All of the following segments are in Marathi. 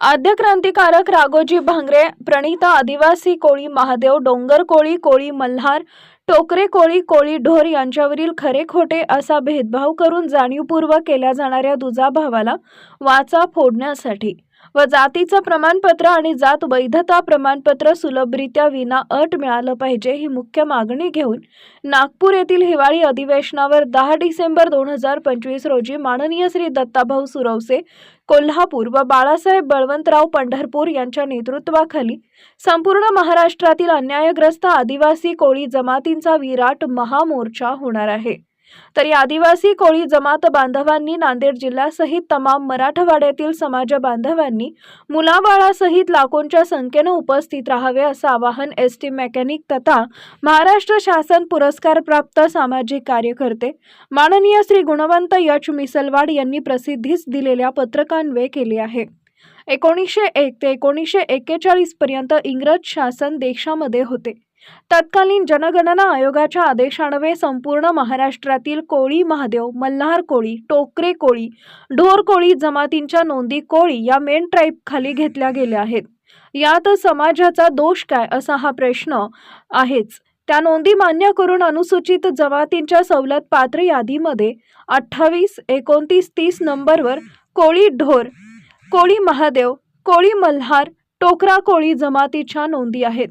आद्य क्रांतिकारक राघोजी भांगरे प्रणिता आदिवासी कोळी महादेव डोंगर कोळी कोळी मल्हार टोकरे कोळी कोळी ढोर यांच्यावरील खरे खोटे असा भेदभाव करून जाणीवपूर्वक केल्या जाणाऱ्या दुजाभावाला वाचा फोडण्यासाठी. व जातीचं प्रमाणपत्र आणि जात वैधता प्रमाणपत्र सुलभरित्या विना अट मिळालं पाहिजे ही मुख्य मागणी घेऊन नागपूर येथील हिवाळी अधिवेशनावर दहा डिसेंबर दोन हजार पंचवीस रोजी माननीय श्री दत्ताभाऊ सुरवसे कोल्हापूर व बाळासाहेब बळवंतराव पंढरपूर यांच्या नेतृत्वाखाली संपूर्ण महाराष्ट्रातील अन्यायग्रस्त आदिवासी कोळी जमातींचा विराट महामोर्चा होणार आहे. तर या आदिवासी कोळी जमात बांधवांनी नांदेड जिल्ह्यासहित तमाम मराठवाड्यातील समाज बांधवांनी मुलाबाळासहित लाखोंच्या संख्येनं उपस्थित राहावे असं आवाहन एस टी मेकॅनिक तथा महाराष्ट्र शासन पुरस्कार प्राप्त सामाजिक कार्यकर्ते माननीय श्री गुणवंत यश मिसलवाड यांनी प्रसिद्धीस दिलेल्या पत्रकान्वये केले आहे. एकोणीसशे एक ते एकोणीसशे एक्केचाळीस पर्यंत इंग्रज शासन देशामध्ये होते. तत्कालीन जनगणना आयोगाच्या आदेशान्वये संपूर्ण महाराष्ट्रातील कोळी महादेव मल्हार कोळी टोकरे कोळी ढोर कोळी जमातींच्या नोंदी कोळी या मेन ट्राईब खाली घेतल्या गेल्या आहेत. यात समाजाचा दोष काय असा हा प्रश्न आहेच. त्या नोंदी मान्य करून अनुसूचित जमातींच्या सवलत पात्र यादीमध्ये अठ्ठावीस एकोणतीस तीस नंबरवर कोळी ढोर कोळी महादेव कोळी मल्हार टोकरा कोळी जमातीच्या नोंदी आहेत.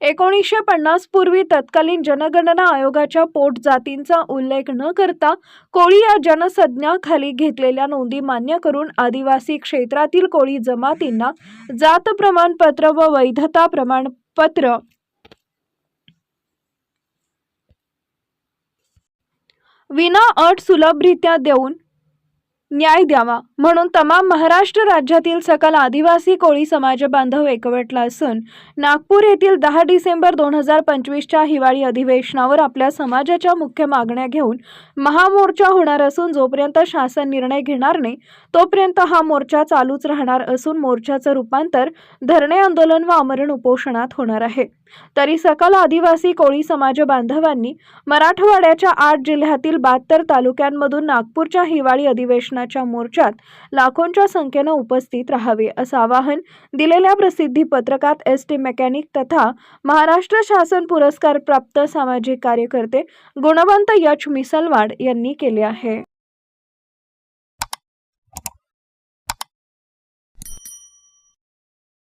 एकोणीसशे पन्नास पूर्वी तत्कालीन जनगणना आयोगाच्या पोट जातींचा उल्लेख न करता कोळी या जनसंज्ञाखाली घेतलेल्या नोंदी मान्य करून आदिवासी क्षेत्रातील कोळी जमातींना जात प्रमाणपत्र व वैधता प्रमाणपत्र विना अट सुलभरित्या देऊन न्याय द्यावा. म्हणून तमाम महाराष्ट्र राज्यातील सकल आदिवासी कोळी समाज बांधव एकवटला असून नागपूर येथील दहा डिसेंबर दोन हजार पंचवीसच्या हिवाळी अधिवेशनावर आपल्या समाजाच्या मुख्य मागण्या घेऊन महामोर्चा होणार असून जोपर्यंत शासन निर्णय घेणार नाही तोपर्यंत हा मोर्चा चालूच राहणार असून मोर्चाचं रूपांतर धरणे आंदोलन व आमरण उपोषणात होणार आहे. तरी सकल आदिवासी कोळी समाज बांधवांनी मराठवाड्याच्या आठ जिल्ह्यातील बहात्तर तालुक्यांमधून नागपूरच्या हिवाळी अधिवेशनात आंदोलनाच्या मोर्चात लाखोंच्या संख्येनं उपस्थित राहावे असं आवाहन दिलेल्या प्रसिद्धी पत्रकात एस टी मेकॅनिक तथा महाराष्ट्र शासन पुरस्कार प्राप्त सामाजिक कार्यकर्ते गुणवंत यच मिसलवाड यांनी केले आहे.